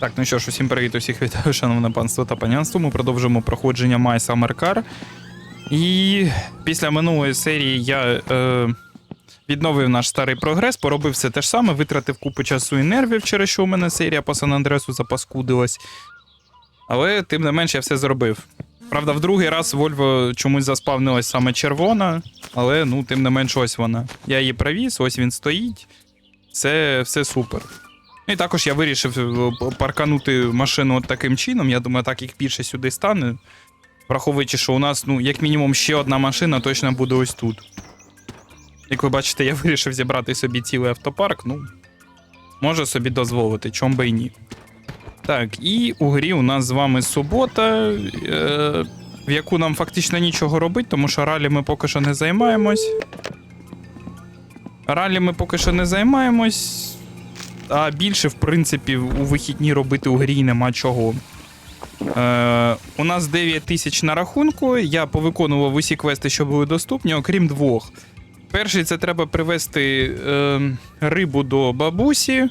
Так, ну що ж, усім привіт, усіх вітаю, шановне панство та панянство. Ми продовжуємо проходження My Summer Car. І після минулої серії я е, відновив наш старий прогрес, поробив все те ж саме, витратив купу часу і нервів, через що у мене серія по Сан-Андресу запаскудилась. Але тим не менш я все зробив. Правда, в другий раз Вольво чомусь заспавнилась саме червона, але ну, тим не менш, ось вона. Я її привіз, ось він стоїть. Це все супер. Ну і також я вирішив е, парканути машину от таким чином. Я думаю, так їх більше сюди стане. Враховуючи, що у нас, ну, як мінімум, ще одна машина точно буде ось тут. Як ви бачите, я вирішив зібрати собі цілий автопарк, ну, можу собі дозволити, чом би і ні. Так, і у грі у нас з вами субота, е, в яку нам фактично нічого робити, тому що ралі ми поки що не займаємось. Ралі ми поки що не займаємось. А більше, в принципі, у вихідні робити у грі нема чого. Е, у нас 9 тисяч на рахунку. Я повиконував усі квести, що були доступні, окрім двох. Перший це треба привезти е, рибу до бабусі.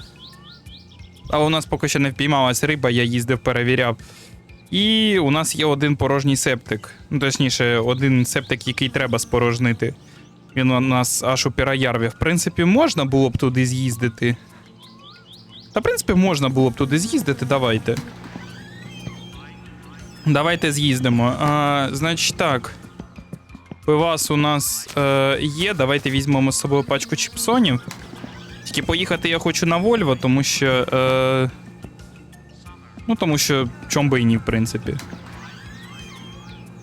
Але у нас поки що не впіймалась риба, я їздив, перевіряв. І у нас є один порожній септик. Ну, точніше, один септик, який треба спорожнити. Він у нас аж у Піраярві. В принципі, можна було б туди з'їздити. Та, в принципі, можна було б туди з'їздити, давайте. Давайте з'їздимо. А, значить так. Пивас у нас е, є. Давайте візьмемо з собою пачку чіпсонів. Тільки поїхати я хочу на Вольво, тому що. Е, ну, тому що чом би і ні, в принципі.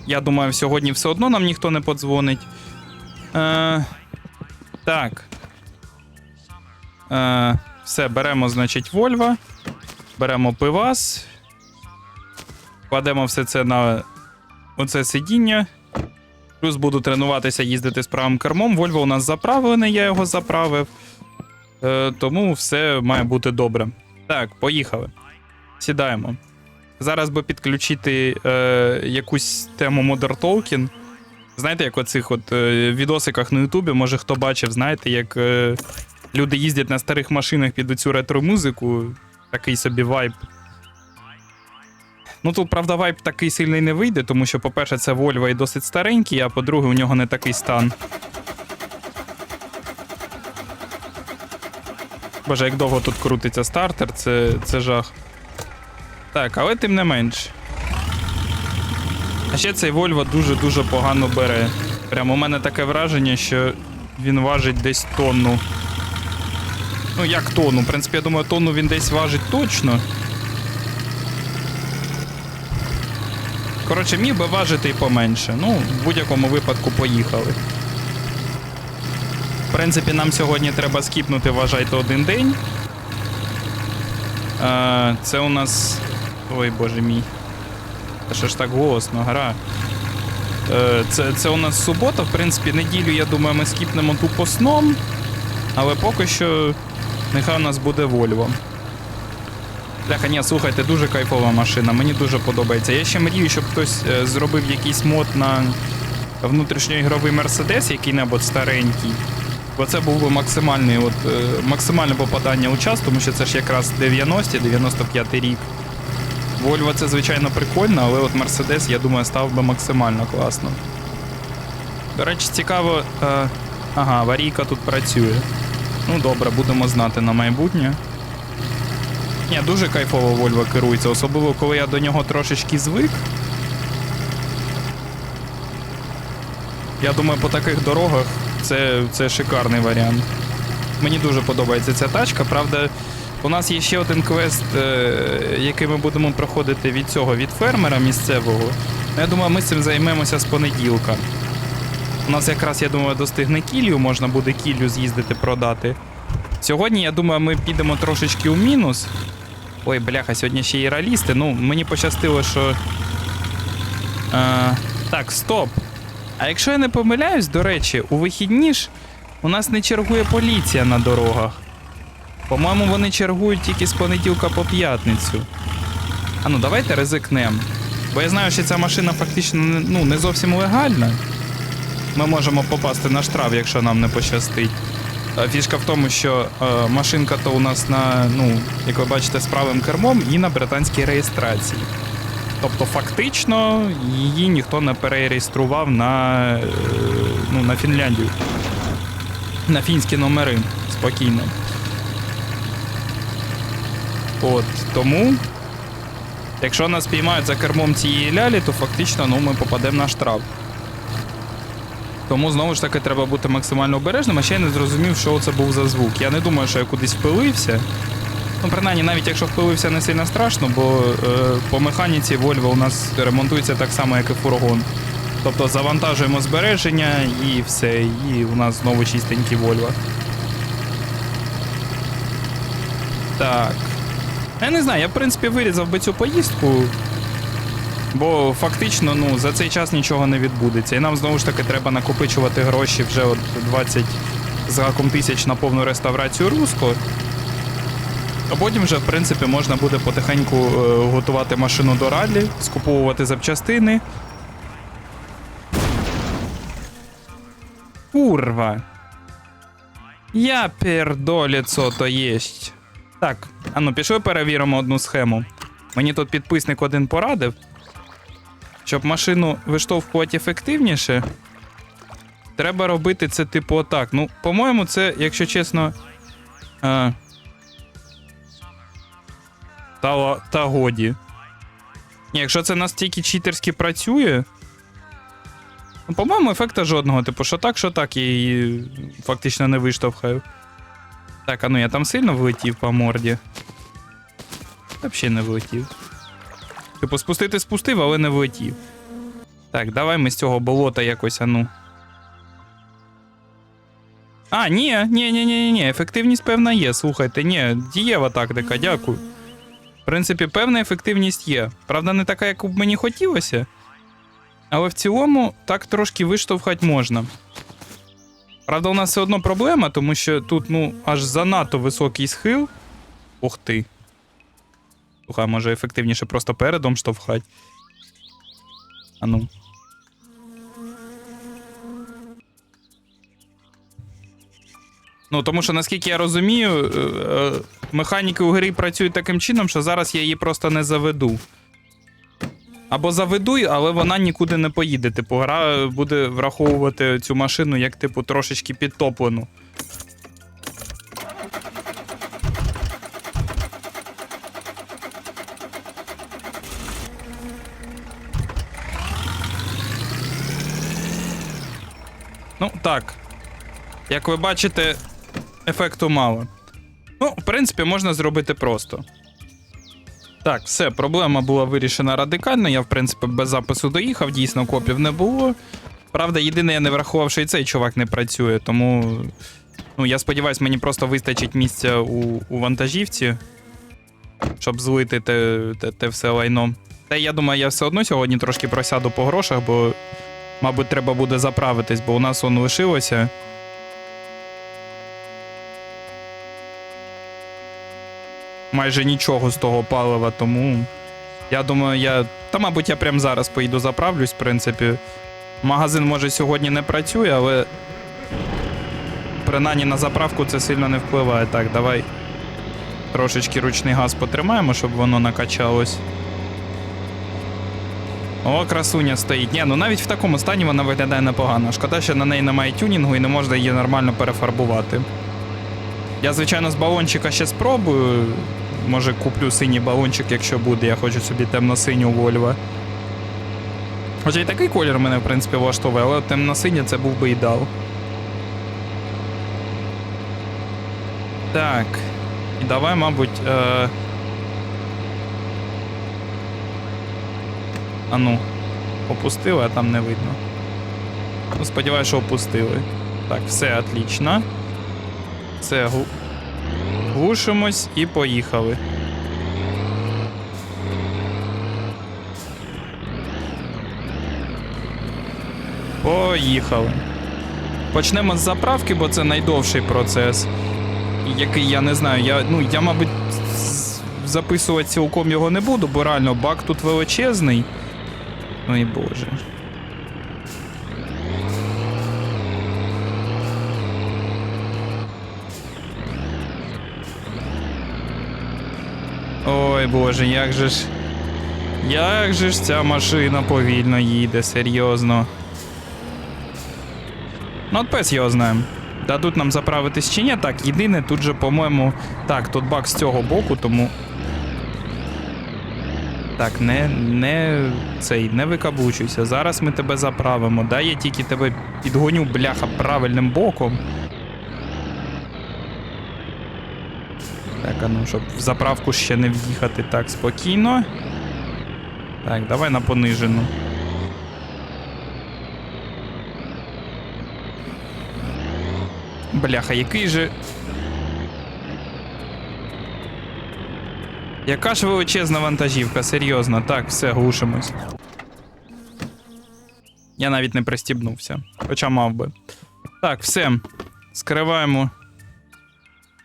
Я думаю, сьогодні все одно нам ніхто не подзвонить. Е, так. Е, все, беремо, значить, Вольва. Беремо пивас. Кладемо все це на оце сидіння. Плюс буду тренуватися їздити з правим кермом. Вольво у нас заправлений, я його заправив. Е, тому все має бути добре. Так, поїхали. Сідаємо. Зараз би підключити е, якусь тему Modern Talking. Знаєте, як оцих от е, відосиках на Ютубі, може хто бачив, знаєте, як е, люди їздять на старих машинах під оцю ретро-музику. Такий собі вайб. Ну тут, правда, вайб такий сильний не вийде, тому що, по-перше, це Volvo і досить старенький, а по-друге, у нього не такий стан. Боже, як довго тут крутиться стартер, це, це жах. Так, але тим не менш. А ще цей Volvo дуже-дуже погано бере. Прямо у мене таке враження, що він важить десь тонну. Ну, як тонну? В принципі, я думаю, тонну він десь важить точно. Коротше, міг би важити і поменше. Ну, в будь-якому випадку поїхали. В принципі, нам сьогодні треба скіпнути, вважайте, один день. Е, це у нас. Ой, боже мій. Та що ж так голосно, гра. Е, це, це у нас субота, в принципі, неділю, я думаю, ми скіпнемо тупо сном. Але поки що нехай у нас буде Вольво. Бляха, ні, слухайте, дуже кайфова машина, мені дуже подобається. Я ще мрію, щоб хтось е, зробив якийсь мод на внутрішньоігровий Мерседес, який-небудь старенький. Бо це був би максимальний, от, е, максимальне попадання у час, тому що це ж якраз 90-ті, 95-й рік. Вольво це, звичайно, прикольно, але от Мерседес, я думаю, став би максимально класно. До речі, цікаво. Е, ага, аварійка тут працює. Ну добре, будемо знати на майбутнє. Ні, дуже кайфово Вольво керується, особливо коли я до нього трошечки звик. Я думаю, по таких дорогах це, це шикарний варіант. Мені дуже подобається ця тачка. Правда, у нас є ще один квест, е, який ми будемо проходити від цього, від фермера місцевого. Ну, Я думаю, ми з цим займемося з понеділка. У нас якраз, я думаю, достигне кілью, можна буде кілью з'їздити продати. Сьогодні, я думаю, ми підемо трошечки у мінус. Ой, бляха, сьогодні ще є ралісти. Ну, мені пощастило, що. Е, так, стоп. А якщо я не помиляюсь, до речі, у вихідні ж у нас не чергує поліція на дорогах. По-моєму, вони чергують тільки з понеділка по п'ятницю. А ну давайте ризикнемо. Бо я знаю, що ця машина фактично ну, не зовсім легальна. Ми можемо попасти на штраф, якщо нам не пощастить. Е, Фішка в тому, що е, машинка то у нас на, ну, як ви бачите, з правим кермом і на британській реєстрації. Тобто, фактично, її ніхто не перереєстрував на, е, ну, на Фінляндію. На фінські номери спокійно. От, тому, якщо нас піймають за кермом цієї лялі, то фактично ну, ми попадемо на штраф. Тому знову ж таки треба бути максимально обережним, а ще я не зрозумів, що це був за звук. Я не думаю, що я кудись впилився. Ну, принаймні, навіть якщо впилився, не сильно страшно, бо е, по механіці Volvo у нас ремонтується так само, як і фургон. Тобто завантажуємо збереження і все, і у нас знову чистенькі Volvo. Так. Я не знаю, я в принципі вирізав би цю поїздку. Бо фактично ну, за цей час нічого не відбудеться. І нам знову ж таки треба накопичувати гроші вже от 20 з гаком тисяч на повну реставрацію Руско. А потім вже, в принципі, можна буде потихеньку е, готувати машину до раллі, скуповувати запчастини. Курва. Я пердоліцо то єсть. Так, а ну пішли перевіримо одну схему. Мені тут підписник один порадив. Щоб машину виштовхувати ефективніше, треба робити це типу отак. Ну, по-моєму, це, якщо чесно. А... Та, та годі. Ні, якщо це настільки читерськи працює. Ну, по-моєму, ефекта жодного. Типу, що так, що так, я її фактично не виштовхаю. Так, а ну я там сильно влетів по морді. Взагалі не влетів. Типу, спустити спустив, але не влетів. Так, давай ми з цього болота якось, а ну. А, ні, ні, ні, ні, ні, ефективність певна є. Слухайте, ні, дієва тактика, дякую. В принципі, певна ефективність є. Правда, не така, як б мені хотілося. Але в цілому так трошки виштовхати можна. Правда, у нас все одно проблема, тому що тут, ну, аж занадто високий схил. Ух ти. Слухай, може ефективніше просто передом штовхать. А ну. Ну, тому що, наскільки я розумію, е, е, механіки у грі працюють таким чином, що зараз я її просто не заведу. Або заведу, але вона нікуди не поїде. Типу, гра буде враховувати цю машину як, типу, трошечки підтоплену. Ну, так. Як ви бачите, ефекту мало. Ну, в принципі, можна зробити просто. Так, все, проблема була вирішена радикально. Я, в принципі, без запису доїхав, дійсно копів не було. Правда, єдине, я не врахував, що і цей чувак не працює, тому. Ну, я сподіваюся, мені просто вистачить місця у, у вантажівці, щоб злити те, те, те все лайно. Та я думаю, я все одно сьогодні трошки просяду по грошах, бо, мабуть, треба буде заправитись, бо у нас воно лишилося. майже нічого з того палива, тому я думаю, я. Та, мабуть, я прямо зараз поїду заправлюсь, в принципі. Магазин може сьогодні не працює, але принаймні на заправку це сильно не впливає. Так, давай трошечки ручний газ потримаємо, щоб воно накачалось. О, красуня стоїть. Ні, ну навіть в такому стані вона виглядає непогано. Шкода, що на неї немає тюнінгу і не можна її нормально перефарбувати. Я, звичайно, з балончика ще спробую. Може, куплю синій балончик, якщо буде. Я хочу собі темно-синю Вольво. Хоча і такий колір мене, в принципі, влаштовує, але темно-синє це був би ідеал. Так. І давай, мабуть. Е... А ну, опустили, а там не видно. Ну, сподіваюся, що опустили. Так, все отлично. Все, гу... глушимось і поїхали. Поїхали. Почнемо з заправки, бо це найдовший процес. Який я не знаю. Я, ну, я, мабуть, записувати цілком його не буду, бо реально бак тут величезний. Ой боже. Ой боже, як же ж. Як же ж ця машина повільно їде, серйозно. Ну от пес його знаємо. Дадуть нам заправитись чи ні. Так, єдине тут же, по-моєму. Так, тут бак з цього боку, тому. Так, не, не цей, не викаблучуйся. Зараз ми тебе заправимо. Дай я тільки тебе підгоню, бляха, правильним боком. Так, а ну, щоб в заправку ще не в'їхати так спокійно. Так, давай на понижену. Бляха, який же. Яка ж величезна вантажівка, серйозно. Так, все, глушимось. Я навіть не пристібнувся. Хоча мав би. Так, все. Скриваємо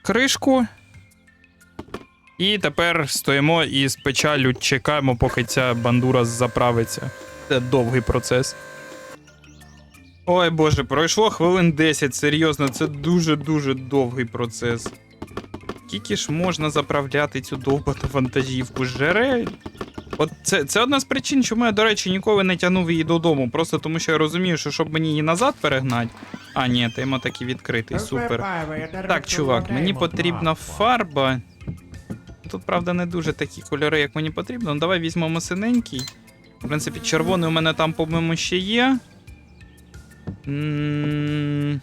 кришку. І тепер стоїмо і з печалю чекаємо, поки ця бандура заправиться. Це довгий процес. Ой боже, пройшло хвилин 10, серйозно, це дуже-дуже довгий процес. Скільки ж можна заправляти цю довбату вантажівку? Жере. От це, це одна з причин, чому я, до речі, ніколи не тягнув її додому. Просто тому що я розумію, що щоб мені її назад перегнати. А, ні, тема таки відкритий, супер. Так, чувак, мені потрібна фарба. Тут, правда, не дуже такі кольори, як мені потрібно. Ну, давай візьмемо синенький. В принципі, червоний у мене там, по-моєму, ще є. М,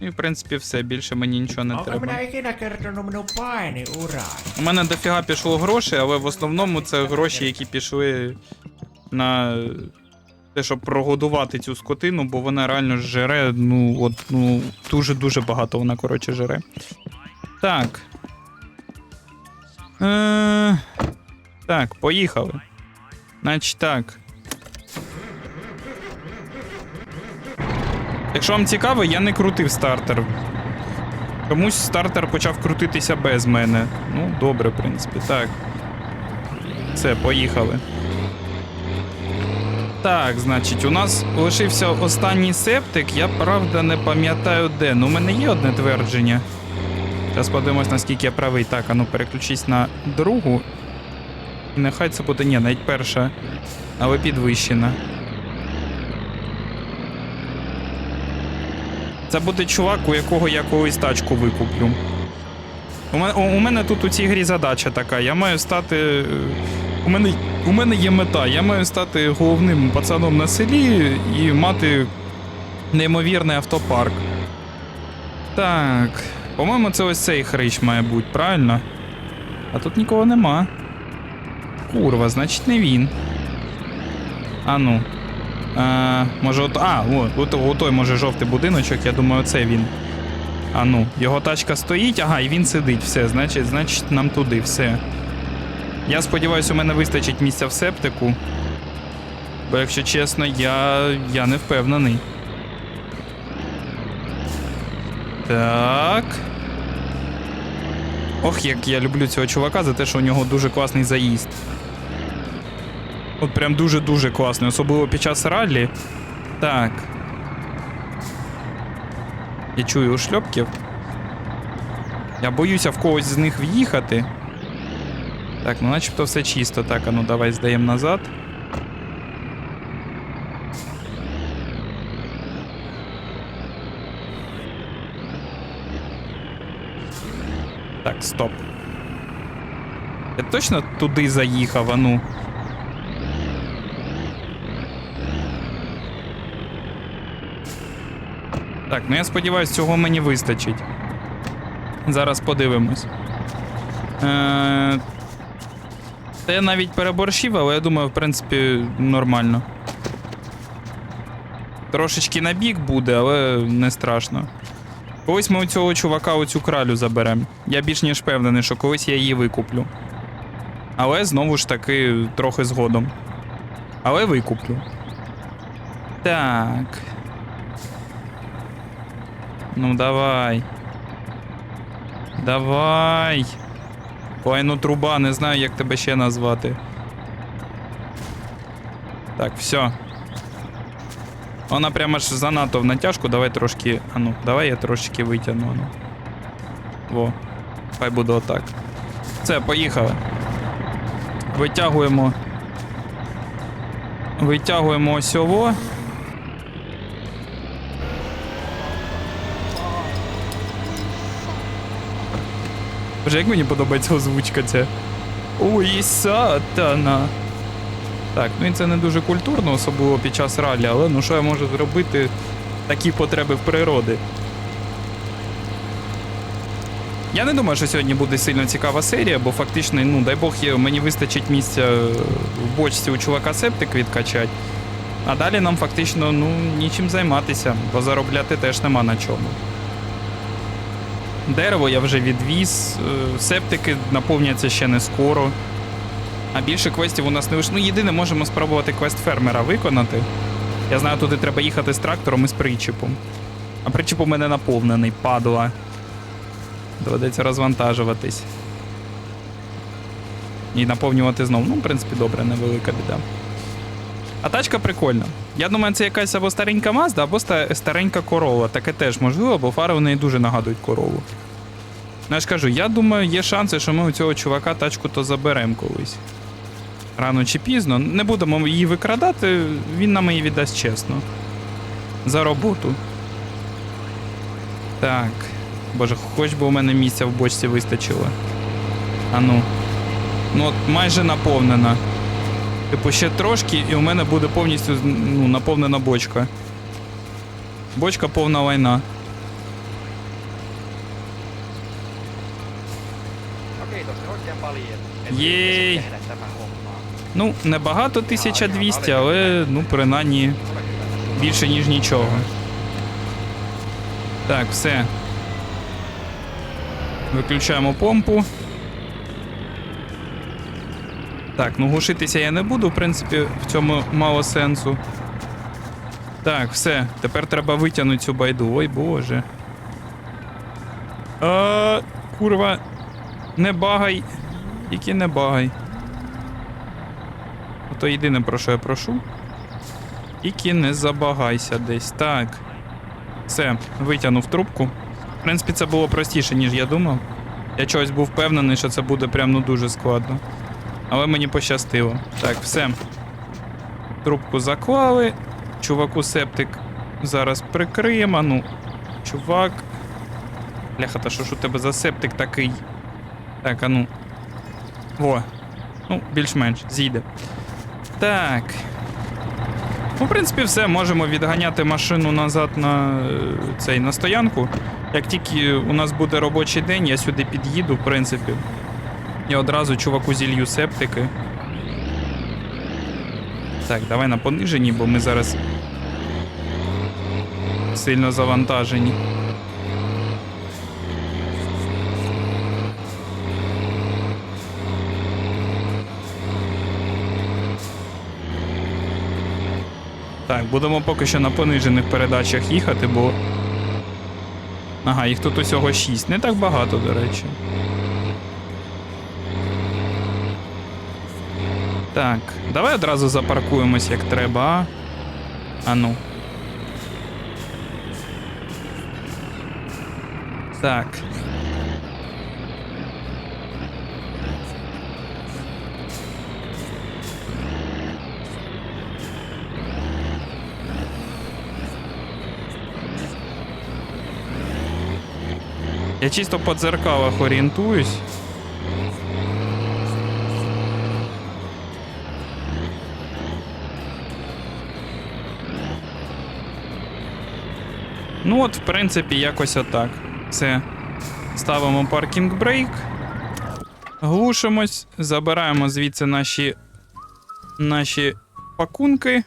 І, в принципі, все, більше мені нічого не треба. У мене дофіга пішло грошей, але в основному це гроші, які пішли на те, щоб прогодувати цю скотину, бо вона реально жере, ну, от, ну, дуже-дуже багато вона, коротше, жере. Так. Е, так, поїхали. Значить так. Якщо вам цікаво, я не крутив стартер. Комусь стартер почав крутитися без мене. Ну, добре, в принципі, так. Все, поїхали. Так, значить, у нас лишився останній септик. Я правда не пам'ятаю де. Ну, у мене є одне твердження. Зараз подивимось, наскільки я правий. Так, а ну переключись на другу. І нехай це буде. Ні, навіть перша, але підвищена. Це буде чувак, у якого я колись тачку викуплю. У мене, у мене тут у цій грі задача така. Я маю стати. е, У мене, у мене є мета. Я маю стати головним пацаном на селі і мати неймовірний автопарк. Так. По-моєму, це ось цей хрич має бути, правильно? А тут нікого нема. Курва, значить не він. А ну. А, може, от. А, о, от той може жовтий будиночок, я думаю, це він. А ну, його тачка стоїть, ага, і він сидить. Все, значить, значить, нам туди, все. Я сподіваюся, у мене вистачить місця в септику. Бо, якщо чесно, я, я не впевнений. Так. Ох, як я люблю цього чувака за те, що у нього дуже класний заїзд. От прям дуже-дуже класний, особливо під час раллі. Так. Я чую шльопків. Я боюся в когось з них в'їхати. Так, ну начебто все чисто. Так, а ну давай здаємо назад. Так, стоп. Я точно туди заїхав, а ну. Так, ну я сподіваюся, цього мені вистачить. Зараз подивимось. Е... Я навіть переборщив, але я думаю, в принципі, нормально. Трошечки на бік буде, але не страшно. Колись ми у цього чувака оцю кралю заберемо. Я більш ніж впевнений, що колись я її викуплю. Але знову ж таки трохи згодом. Але викуплю. Так. Ну давай. Давай. Ой, ну труба, не знаю, як тебе ще назвати. Так, все. Вона прямо ж занадто в натяжку, давай трошки. А ну, давай я трошки витягну. Ну. Во. Хай буде отак. Все, поїхали. Витягуємо. Витягуємо ось Боже, як мені подобається озвучка ця. Ой, сатана. Так, ну і це не дуже культурно, особливо під час ралі, але ну що я можу зробити такі потреби в природи. Я не думаю, що сьогодні буде сильно цікава серія, бо фактично, ну дай Бог, мені вистачить місця в бочці у чувака септик відкачати. А далі нам фактично ну, нічим займатися, бо заробляти теж нема на чому. Дерево я вже відвіз, е, септики наповняться ще не скоро. А більше квестів у нас не вийшло. Ну, єдине, можемо спробувати квест фермера виконати. Я знаю, туди треба їхати з трактором і з причіпом. А причіп у мене наповнений, падла. Доведеться розвантажуватись. І наповнювати знову. Ну, в принципі, добре, невелика біда. А тачка прикольна. Я думаю, це якась або старенька Mazda, або старенька корова. Таке теж можливо, бо фари в неї дуже нагадують корову. Ну, я ж кажу, я думаю, є шанси, що ми у цього чувака тачку то заберемо колись. Рано чи пізно. Не будемо її викрадати, він нам її віддасть чесно. За роботу. Так. Боже, хоч би у мене місця в бочці вистачило. А ну. Ну, от майже наповнена. Типу, ще трошки, і у мене буде повністю ну, наповнена бочка. Бочка повна лайна. Tehdä. Ну, небагато 1200, але ну, принаймні більше, ніж нічого. Так, все. Виключаємо помпу. Так, ну глушитися я не буду, в принципі, в цьому мало сенсу. Так, все. Тепер треба витягнути цю байду. Ой боже. А, курва. Не багай. Тільки не багай. Ото єдине, про що я прошу. Тільки не забагайся десь. Так. Все, витягнув трубку. В принципі, це було простіше, ніж я думав. Я чогось був впевнений, що це буде прям ну дуже складно. Але мені пощастило. Так, все. Трубку заклали. Чуваку септик зараз прикриємо. Ну, чувак. Бляха, та що ж у тебе за септик такий? Так, а ну. Во. Ну, більш-менш, зійде. Так. Ну, в принципі, все, можемо відганяти машину назад на е, цей на стоянку. Як тільки у нас буде робочий день, я сюди під'їду, в принципі. І одразу чуваку зілью септики. Так, давай на пониженні, бо ми зараз сильно завантажені. Так, будемо поки що на понижених передачах їхати, бо. Ага, їх тут усього 6. Не так багато, до речі. Так, давай одразу запаркуємось як треба. а? Ну. Так. Я чисто по дзеркалах орієнтуюсь. Ну от, в принципі, якось отак. Все. Ставимо паркінг брейк. Глушимось, забираємо звідси наші, наші пакунки.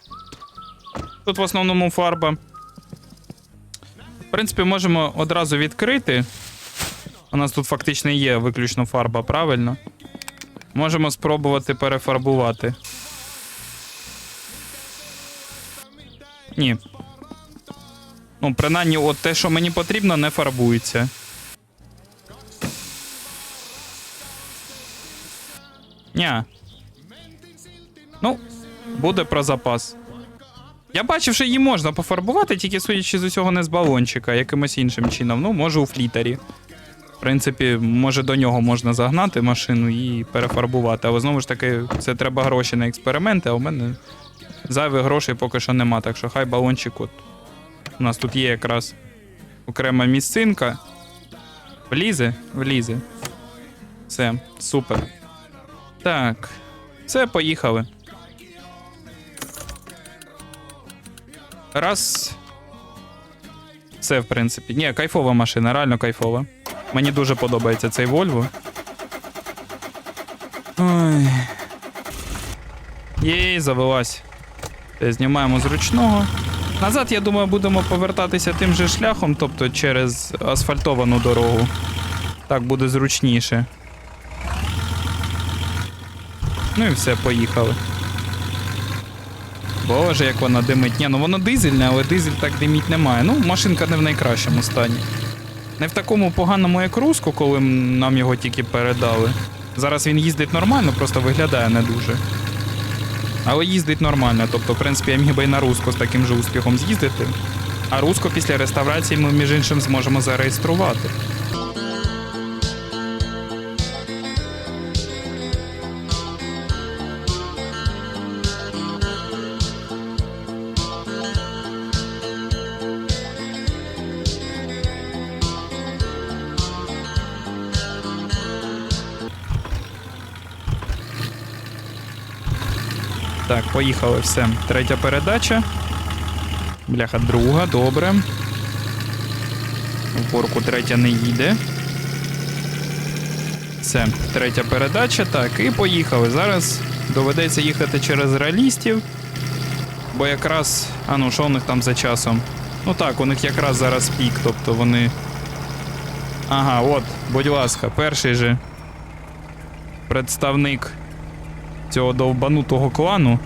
Тут в основному фарба. В принципі, можемо одразу відкрити. У нас тут фактично є виключно фарба, правильно? Можемо спробувати перефарбувати. Ні. Ну, принаймні, от те, що мені потрібно, не фарбується. Ня. Ну, буде про запас. Я бачив, що її можна пофарбувати, тільки судячи з усього не з балончика, якимось іншим чином. Ну, може, у флітері. В принципі, може до нього можна загнати машину і перефарбувати. Але знову ж таки, це треба гроші на експерименти, а у мене зайвих грошей поки що нема. Так що хай балончик от. У нас тут є якраз окрема місцинка. Влізе? Влізе. Все, супер. Так. Все, поїхали. Раз. Все, в принципі. Ні, кайфова машина, реально кайфова. Мені дуже подобається цей Volvo. Ой. Єй, завелась. Знімаємо з ручного. Назад, я думаю, будемо повертатися тим же шляхом, тобто через асфальтовану дорогу. Так буде зручніше. Ну і все, поїхали. Боже, як вона димить. Ні, ну воно дизельне, але дизель так диміть немає. Ну, машинка не в найкращому стані. Не в такому поганому, як Руско, коли нам його тільки передали. Зараз він їздить нормально, просто виглядає не дуже. Але їздить нормально. Тобто, в принципі, я міг би і на Руско з таким же успіхом з'їздити. А Руско після реставрації ми, між іншим, зможемо зареєструвати. Поїхали, все. Третя передача. Бляха, друга, добре. В горку третя не їде. Все, третя передача. Так, і поїхали. Зараз доведеться їхати через реалістів. Бо якраз. А ну, що у них там за часом? Ну так, у них якраз зараз пік, тобто вони. Ага, от, будь ласка, перший же представник цього довбанутого клану.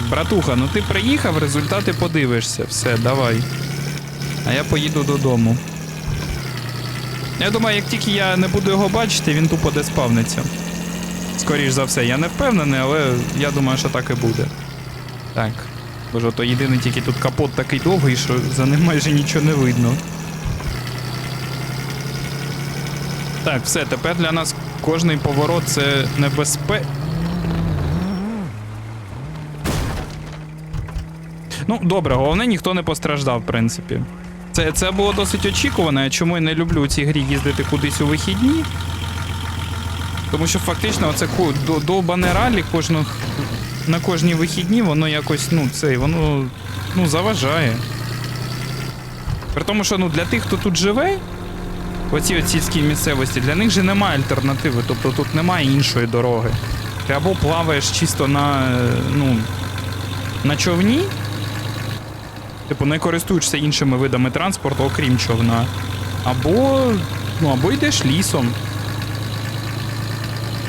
Так, братуха, ну ти приїхав, результати подивишся. Все, давай. А я поїду додому. Я думаю, як тільки я не буду його бачити, він тупо де спавниться. Скоріш за все, я не впевнений, але я думаю, що так і буде. Так. Боже, то єдиний тільки тут капот такий довгий, що за ним майже нічого не видно. Так, все, тепер для нас кожний поворот це небезпе. Ну, добре, головне, ніхто не постраждав, в принципі. Це, це було досить очікувано, чому я не люблю у цій грі їздити кудись у вихідні. Тому що фактично це ку- до- довбане ралі кожних, на кожні вихідні, воно якось, ну, цей, воно ну, заважає. При тому, що ну, для тих, хто тут живе, оці от сільській місцевості, для них же немає альтернативи, тобто тут немає іншої дороги. Ти або плаваєш чисто на, е, ну, на човні, типу не користуєшся іншими видами транспорту, окрім човна, або, ну, або йдеш лісом.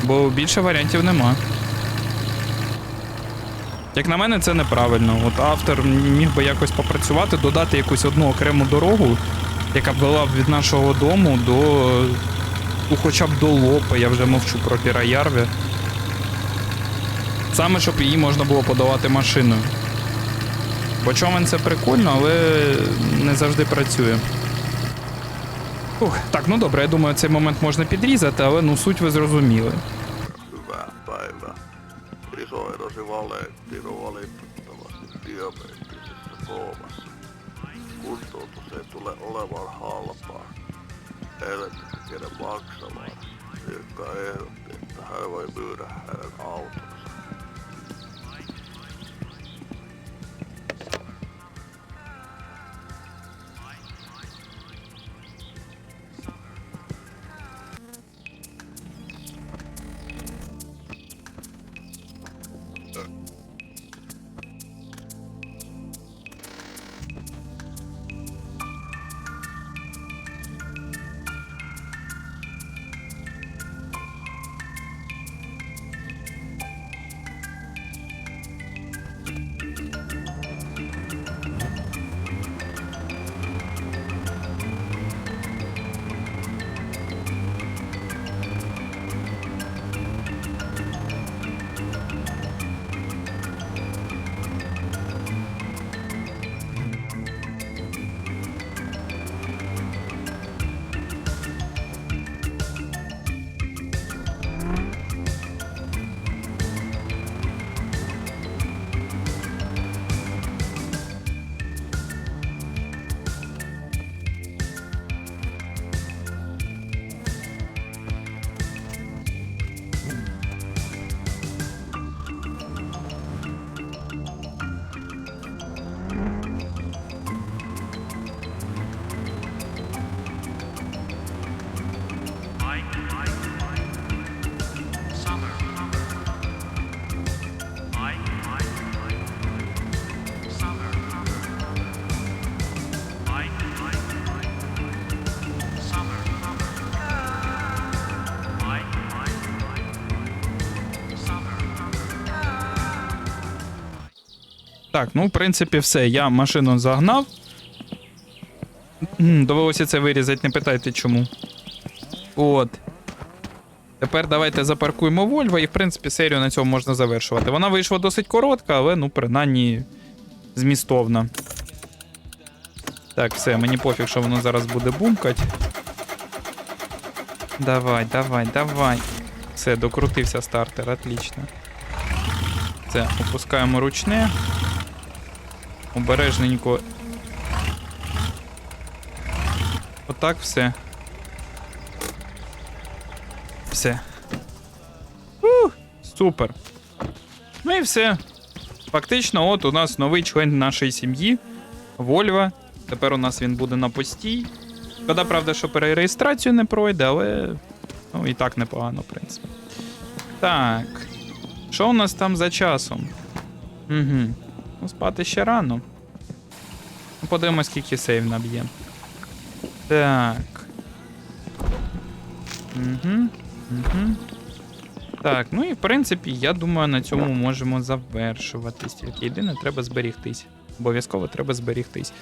Бо більше варіантів нема. Як на мене, це неправильно. От автор міг би якось попрацювати, додати якусь одну окрему дорогу, яка б вела від нашого дому до. Ну, хоча б до Лопа, я вже мовчу про Піраярві. Саме, щоб її можна було подавати машиною. Бо це прикольно, але не завжди працює. Ух, так, ну добре, я думаю, цей момент можна підрізати, але ну суть ви зрозуміли. Kuntoutus ei tule olemaan halpaa. Eilen kenen maksamaan. Joka ehdotti, että hän voi myydä hänen autonsa. Так, ну, в принципі, все. Я машину загнав. Довелося це вирізати, не питайте чому. От. Тепер давайте запаркуємо Вольво, і в принципі серію на цьому можна завершувати. Вона вийшла досить коротка, але ну, принаймні змістовна. Так, все, мені пофіг, що воно зараз буде бумкать. Давай, давай, давай. Все, докрутився стартер, отлично. Це, опускаємо ручне. Обережненько. Отак все. Все. Ух, супер. Ну і все. Фактично, от у нас новий член нашої сім'ї. Вольва. Тепер у нас він буде на постій. Шкода, правда, що перереєстрацію не пройде, але ну, і так непогано, в принципі. Так. Що у нас там за часом? Угу. Ну, спати ще рано. Подивимось, скільки сейв наб'є. Так. Угу. Угу. Так, ну і в принципі, я думаю, на цьому можемо завершуватись. Тільки єдине, треба зберігтись. Обов'язково треба зберігтись.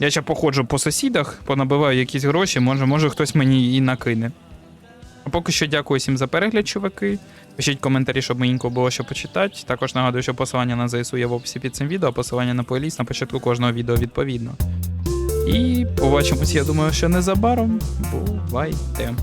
Я ще походжу по сусідах, понабиваю якісь гроші, може, може хтось мені і накине. Поки що дякую всім за перегляд, чуваки. Пишіть коментарі, щоб мені було що почитати. Також нагадую, що посилання на ЗСУ є в описі під цим відео, а посилання на плейліст на початку кожного відео відповідно. І побачимось, я думаю, що незабаром. Бувайте.